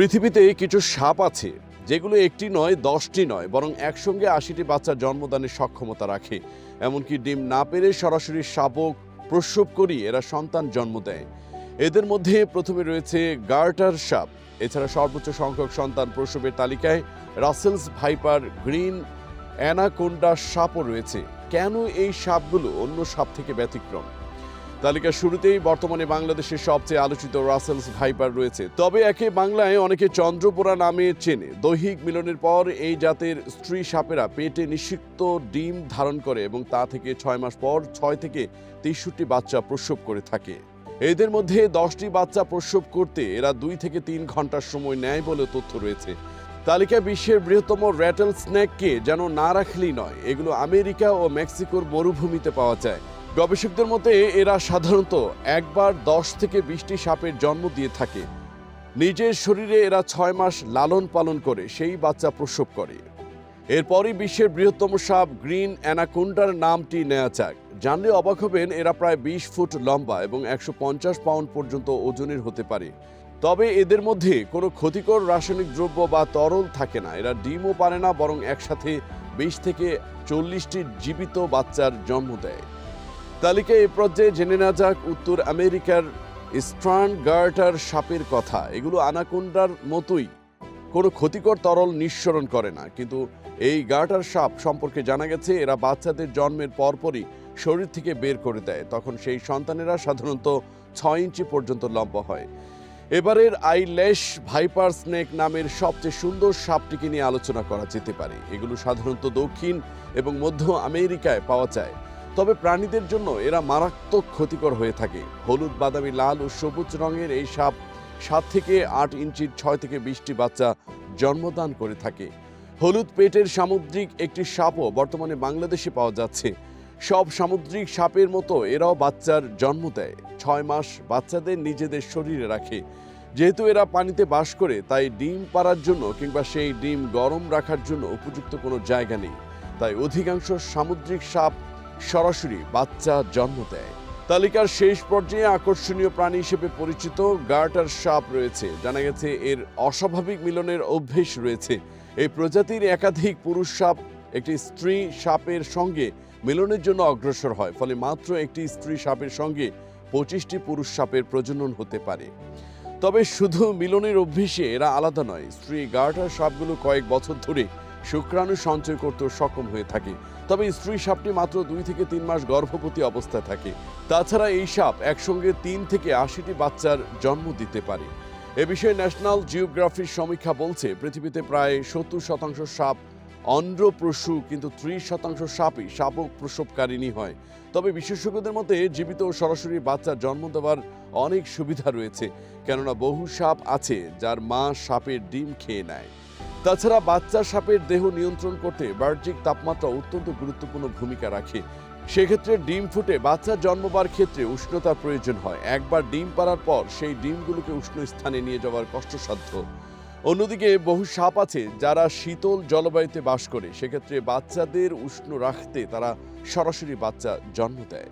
পৃথিবীতে কিছু সাপ আছে, যেগুলো একটি নয়, দশটি নয়, বরং একসঙ্গে আশিটি বাচ্চার জন্মদানের সক্ষমতা রাখে। এমনকি ডিম না পেরে সরাসরি শাবক প্রসব করি এরা সন্তান জন্ম দেয়। এদের মধ্যে প্রথমে রয়েছে গার্টার সাপ। এছাড়া সর্বোচ্চ সংখ্যক সন্তান প্রসবের তালিকায় রাসেলস ভাইপার, গ্রিন অ্যানাকোন্ডা সাপও রয়েছে। কেন এই সাপগুলো অন্য সাপ থেকে ব্যতিক্রম? তালিকার শুরুতেই বর্তমানে বাংলাদেশের সবচেয়ে আলোচিত রাসেলস ভাইপার রয়েছে। তবে একে বাংলায় অনেকে চন্দ্রপোড়া নামে চেনে। দৈহিক মিলনের পর এই জাতের স্ত্রী সাপেরা পেটে নিষিক্ত ডিম ধারণ করে এবং তা থেকে ছয় মাস পর ছয় থেকে তেষট্টি বাচ্চা প্রসব করে থাকে। এদের মধ্যে দশটি বাচ্চা প্রসব করতে এরা দুই থেকে তিন ঘণ্টার সময় নেয় বলে তথ্য রয়েছে। তালিকা বিশ্বের বৃহত্তম র্যাটেল স্ন্যাককে যেন না রাখলেই নয়, এগুলো আমেরিকা ও মেক্সিকোর মরুভূমিতে পাওয়া যায়। গবেষকদের মতে, এরা সাধারণত একবার দশ থেকে বিশটি সাপের জন্ম দিয়ে থাকে। নিজের শরীরে এরা ছয় মাস লালন পালন করে, সেই বাচ্চা প্রসব করে। এরপরই বিশ্বের বৃহত্তম সাপ গ্রিন অ্যানাকোন্ডার নামটি নেওয়া যাক। জানলে অবাক হবেন, এরা প্রায় বিশ ফুট লম্বা এবং একশো পঞ্চাশ পাউন্ড পর্যন্ত ওজনের হতে পারে। তবে এদের মধ্যে কোনো ক্ষতিকর রাসায়নিক দ্রব্য বা তরল থাকে না। এরা ডিমও পারে না, বরং একসাথে বিশ থেকে চল্লিশটি জীবিত বাচ্চার জন্ম দেয়। তালিকায় এ পর্যায়ে জেনে না যাক উত্তর আমেরিকার স্ট্রান গার্টার সাপের কথা। এগুলো আনাকোন্ডার মতোই, কোনো ক্ষতিকর তরল নিঃসরণ করে না। কিন্তু এই গার্টার সাপ সম্পর্কে জানা গেছে, এরা বাচ্চাদের জন্মের পরপরই শরীর থেকে বের করে দেয়। তখন সেই সন্তানেরা সাধারণত ছয় ইঞ্চি পর্যন্ত লম্বা হয়। এবারের আইল্যাশ ভাইপার স্নেক নামের সবচেয়ে সুন্দর সাপটিকে নিয়ে আলোচনা করা যেতে পারে। এগুলো সাধারণত দক্ষিণ এবং মধ্য আমেরিকায় পাওয়া যায়। তবে প্রাণীদের জন্য এরা মারাত্মক ক্ষতিকর হয়ে থাকে। হলুদ, বাদামি, লাল ও সবুজ রঙের এই সাপ সাত থেকে আট ইঞ্চির ছয় থেকে বিশটি বাচ্চা জন্মদান করে থাকে। হলুদ পেটের সামুদ্রিক একটি সাপও বর্তমানে বাংলাদেশে পাওয়া যাচ্ছে। সব সামুদ্রিক সাপের মতো এরাও বাচ্চার জন্ম দেয়। ছয় মাস বাচ্চাদের নিজেদের শরীরে রাখে। যেহেতু এরা পানিতে বাস করে, তাই ডিম পাড়ার জন্য কিংবা সেই ডিম গরম রাখার জন্য উপযুক্ত কোনো জায়গা নেই। তাই অধিকাংশ সামুদ্রিক সাপ সরাসরি বাচ্চা জন্ম দেয়। তালিকার শেষ পর্যায়ে আকর্ষণীয় প্রাণী হিসেবে পরিচিত গার্টার সাপ রয়েছে। জানা গেছে এর অস্বাভাবিক মিলনের অভ্যেস রয়েছে। এই প্রজাতির একাধিক পুরুষ সাপ, একটি স্ত্রী সাপের সঙ্গে মিলনের জন্য অগ্রসর হয়, ফলে মাত্র একটি স্ত্রী সাপের সঙ্গে পঁচিশটি পুরুষ সাপের প্রজনন হতে পারে। তবে শুধু মিলনের অভ্যেসে এরা আলাদা নয়, স্ত্রী গার্টার সাপগুলো কয়েক বছর ধরে শুক্রাণু সঞ্চয় করতে সক্ষম হয়ে থাকে। তবে স্ত্রী সাপটি মাত্র দুই থেকে তিন মাস গর্ভবতী অবস্থায় থাকে। তাছাড়া এই সাপ একসঙ্গে তিন থেকে আশিটি বাচ্চার জন্ম দিতে পারে। এ বিষয়ে ন্যাশনাল জিওগ্রাফির সমীক্ষা বলছে, পৃথিবীতে প্রায় সত্তর শতাংশ সাপ অন্ধ্রপ্রসূ, কিন্তু ত্রিশ শতাংশ সাপই শাবক প্রসবকারিণী হয়। তবে বিশেষজ্ঞদের মতে, জীবিত ও সরাসরি বাচ্চার জন্ম দেওয়ার অনেক সুবিধা রয়েছে, কেননা বহু সাপ আছে যার মা সাপের ডিম খেয়ে নেয়। তাছাড়া বাচ্চা সাপের দেহ নিয়ন্ত্রণ করতে বাহ্যিক তাপমাত্রা অত্যন্ত গুরুত্বপূর্ণ ভূমিকা রাখে। সেক্ষেত্রে ডিম ফুটে বাচ্চা জন্মবার ক্ষেত্রে উষ্ণতার প্রয়োজন হয়। একবার ডিম পাড়ার পর সেই ডিমগুলোকে উষ্ণ স্থানে নিয়ে যাওয়ার কষ্টসাধ্য। অন্যদিকে বহু সাপ আছে যারা শীতল জলবায়ুতে বাস করে। সেক্ষেত্রে বাচ্চাদের উষ্ণ রাখতে তারা সরাসরি বাচ্চা জন্ম দেয়।